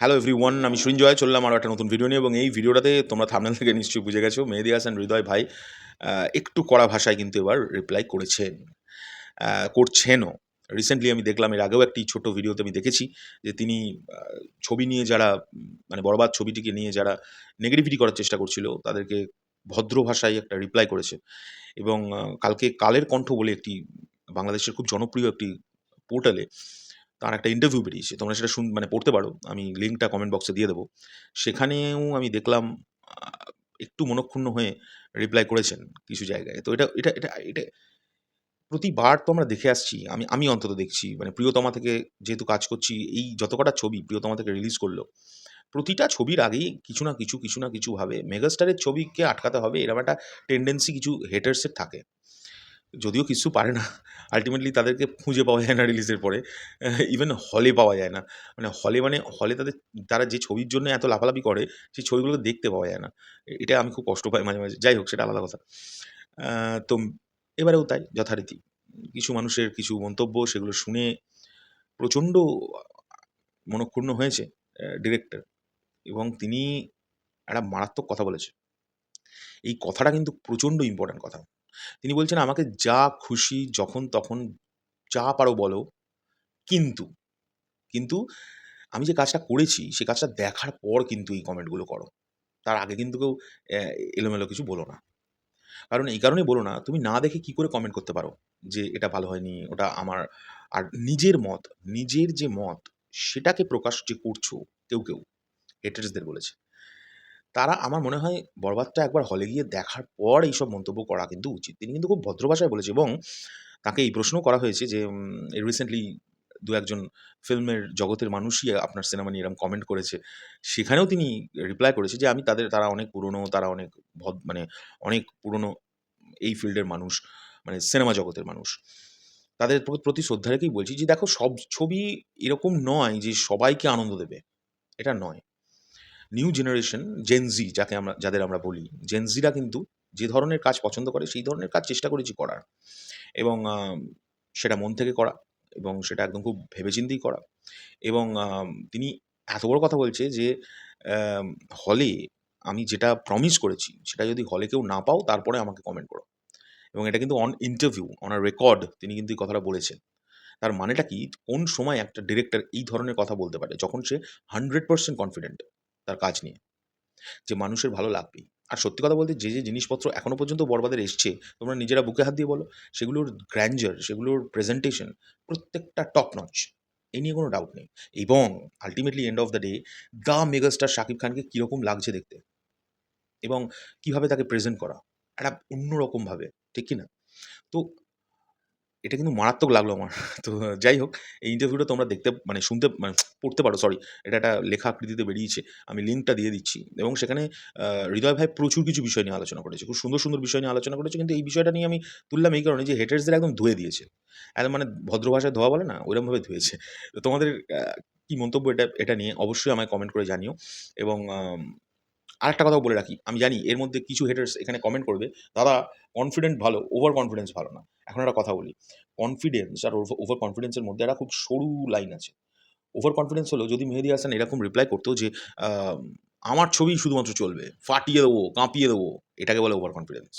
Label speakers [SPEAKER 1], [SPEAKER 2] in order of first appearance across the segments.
[SPEAKER 1] Hello everyone আমি সৃঞ্জয় চললাম আরও একটা নতুন ভিডিও নিয়ে এবং এই ভিডিওটাতে তোমরা থামনেল থেকে নিশ্চয়ই বুঝে গেছো, মেহেদি হাসান, হৃদয় ভাই একটু কড়া ভাষায় কিন্তু এবার রিপ্লাই করেছেন করছেনও। রিসেন্টলি আমি দেখলাম, এর আগেও একটি ছোট ভিডিওতে আমি দেখেছি যে তিনি ছবি নিয়ে যারা মানে বরবাদ ছবিটিকে নিয়ে যারা নেগেটিভিটি করার চেষ্টা করছিল, তাদেরকে ভদ্র ভাষায় একটা রিপ্লাই করেছে। এবং কালকে কালের কণ্ঠ বলে একটি বাংলাদেশের খুব জনপ্রিয় একটি পোর্টালে তার একটা ইন্টারভিউ বেরিয়েছে, তোমরা সেটা শুন মানে পড়তে পারো, আমি লিঙ্কটা কমেন্ট বক্সে দিয়ে দেবো। সেখানেও আমি দেখলাম একটু মনক্ষুণ্ণ হয়ে রিপ্লাই করেছেন কিছু জায়গায়। তো এটা এটা এটা এটা প্রতিবার তো আমরা দেখে আসছি, আমি আমি অন্তত দেখছি মানে প্রিয়তমা থেকে যেহেতু কাজ করছি, এই যত কটা ছবি প্রিয়তমা থেকে রিলিজ করল, প্রতিটা ছবির আগেই কিছু না কিছু কিছু না কিছু ভাবে মেগাস্টারের ছবিকে আটকাতে হবে, এরকম একটা টেন্ডেন্সি কিছু হেটার্সের থাকে। যদিও কিছু পারে না আলটিমেটলি তাদেরকে খুঁজে পাওয়া যায় না রিলিজের পরে ইভেন হলে পাওয়া যায় না। মানে হলে মানে হলে তাদের, তারা যে ছবির জন্য এত লাফালাফি করে, সেই ছবিগুলো দেখতে পাওয়া যায় না। এটা আমি খুব কষ্ট পাই মাঝে মাঝে। যাই হোক, সেটা আলাদা কথা। তো এবারেও তাই, যথারীতি। কিছু মানুষের কিছু মন্তব্য, সেগুলো শুনে প্রচণ্ড মনক্ষুণ্ণ হয়েছে ডিরেক্টর এবং তিনি একটা মারাত্মক কথা বলেছে। এই কথাটা কিন্তু প্রচণ্ড ইম্পর্ট্যান্ট কথা। তিনি বলছেন, আমাকে যা খুশি যখন তখন যা পারো বলো, কিন্তু কিন্তু আমি যে কাজটা করেছি, সে কাজটা দেখার পর কিন্তু এই কমেন্টগুলো করো। তার আগে কিন্তু কেউ এলোমেলো কিছু বলো না। কারণ এই কারণেই বলো না, তুমি না দেখে কি করে কমেন্ট করতে পারো যে এটা ভালো হয়নি, ওটা আমার, আর নিজের মত, নিজের যে মত, সেটাকে প্রকাশ যে করছ, কেউ কেউ হেটার্সদের বলেছে। তারা আমার মনে হয় বরবাদটা একবার হলে গিয়ে দেখার পর এইসব মন্তব্য করা কিন্তু উচিত। তিনি কিন্তু খুব ভদ্র ভাষায় বলেছে এবং তাকে এই প্রশ্ন করা হয়েছে যে রিসেন্টলি দু একজন ফিল্মের জগতের মানুষই আপনার সিনেমা নিয়ে এরকম কমেন্ট করেছে। সেখানেও তিনি রিপ্লাই করেছে যে, আমি তাদের, তারা অনেক পুরনো, তারা অনেক ভদ মানে অনেক পুরনো এই ফিল্ডের মানুষ মানে সিনেমা জগতের মানুষ। তাদের প্রতি শ্রদ্ধা রেখেই বলছি যে, দেখো, সব ছবি এরকম নয় যে সবাইকে আনন্দ দেবে। এটা নয়। নিউ জেনারেশন জেনজি যাকে আমরা, যাদের আমরা বলি জেনজিরা কিন্তু যে ধরনের কাজ পছন্দ করে, সেই ধরনের কাজ চেষ্টা করেছি করার। এবং সেটা মন থেকে করা এবং সেটা একদম খুব ভেবেচিন্তেই করা। এবং তিনি এত বড় কথা বলছে যে হলে আমি যেটা প্রমিস করেছি, সেটা যদি হলে কেউ না পাও, তারপরে আমাকে কমেন্ট করো। এবং এটা কিন্তু on interview on a record তিনি কিন্তু এই কথাটা বলেছেন। তার মানেটা কি? কোন সময় একটা ডিরেক্টর এই ধরনের কথা বলতে পারে? যখন সে হান্ড্রেড পার্সেন্ট কনফিডেন্ট তার কাজ নিয়ে। যে মানুষের ভালো লাগবেই। আর সত্যি কথা বলতে যে যে জিনিসপত্র এখনও পর্যন্ত বরবাদের এসছে, তোমরা নিজেরা বুকে হাত দিয়ে বলো, সেগুলোর গ্র্যান্ডার সেগুলোর প্রেজেন্টেশন প্রত্যেকটা টপ নচ এই নিয়ে কোনো ডাউট নেই। এবং ultimately end of the day the megastar Shakib খানকে কীরকম লাগছে দেখতে এবং কীভাবে তাকে প্রেজেন্ট করা। একটা অন্যরকমভাবে ঠিক কি না তো এটা কিন্তু মারাত্মক লাগল আমার। তো যাই হোক, এই ইন্টারভিউটা তোমরা দেখতে মানে শুনতে মানে পড়তে পারো সরি এটা একটা লেখা আকৃতিতে বেরিয়েছে। আমি লিঙ্কটা দিয়ে দিচ্ছি। এবং সেখানে হৃদয় ভাই প্রচুর কিছু বিষয় নিয়ে আলোচনা করেছে। খুব সুন্দর সুন্দর বিষয় নিয়ে আলোচনা করেছে। কিন্তু এই বিষয়টা নিয়ে আমি তুললাম এই কারণে যে হেটার্সদের একদম ধুয়ে দিয়েছে। একদম মানে ভদ্র ভাষায় ধোয়া বলে না, ওইরকমভাবে ধুয়েছে। তো তোমাদের কি মন্তব্য এটা এটা নিয়ে অবশ্যই আমায় কমেন্ট করে জানিও। এবং আরেকটা কথাও বলে রাখি। আমি জানি এর মধ্যে কিছু হেটার্স এখানে কমেন্ট করবে। দাদা কনফিডেন্ট ভালো ওভার কনফিডেন্স ভালো না। এখন একটা কথা বলি। কনফিডেন্স আর ওভার কনফিডেন্সের মধ্যে একটা খুব সরু লাইন আছে। ওভার কনফিডেন্স হলো যদি মেহেদি হাসান এরকম রিপ্লাই করতো যে আমার ছবি শুধুমাত্র চলবে, ফাটিয়ে দেবো, কাঁপিয়ে দেবো এটাকে বলে ওভার কনফিডেন্স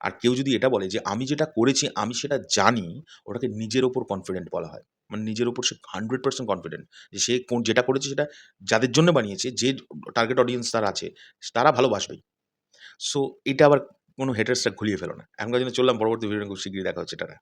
[SPEAKER 1] আর কেউ যদি এটা বলে যে, আমি যেটা করেছি, আমি সেটা জানি ওটাকে নিজের ওপর কনফিডেন্ট বলা হয়। মানে নিজের উপর সে হান্ড্রেড পার্সেন্ট কনফিডেন্ট যে সে কোন যেটা করেছে সেটা যাদের জন্য বানিয়েছে, যে টার্গেট অডিয়েন্স তার আছে, তারা ভালোবাসবেই সো এটা আবার কোনো হেটার্সটা ঘুলিয়ে ফেলো না। এখনকার জন্য চললাম, পরবর্তী ভিডিও খুব দেখা হচ্ছে, টাটা।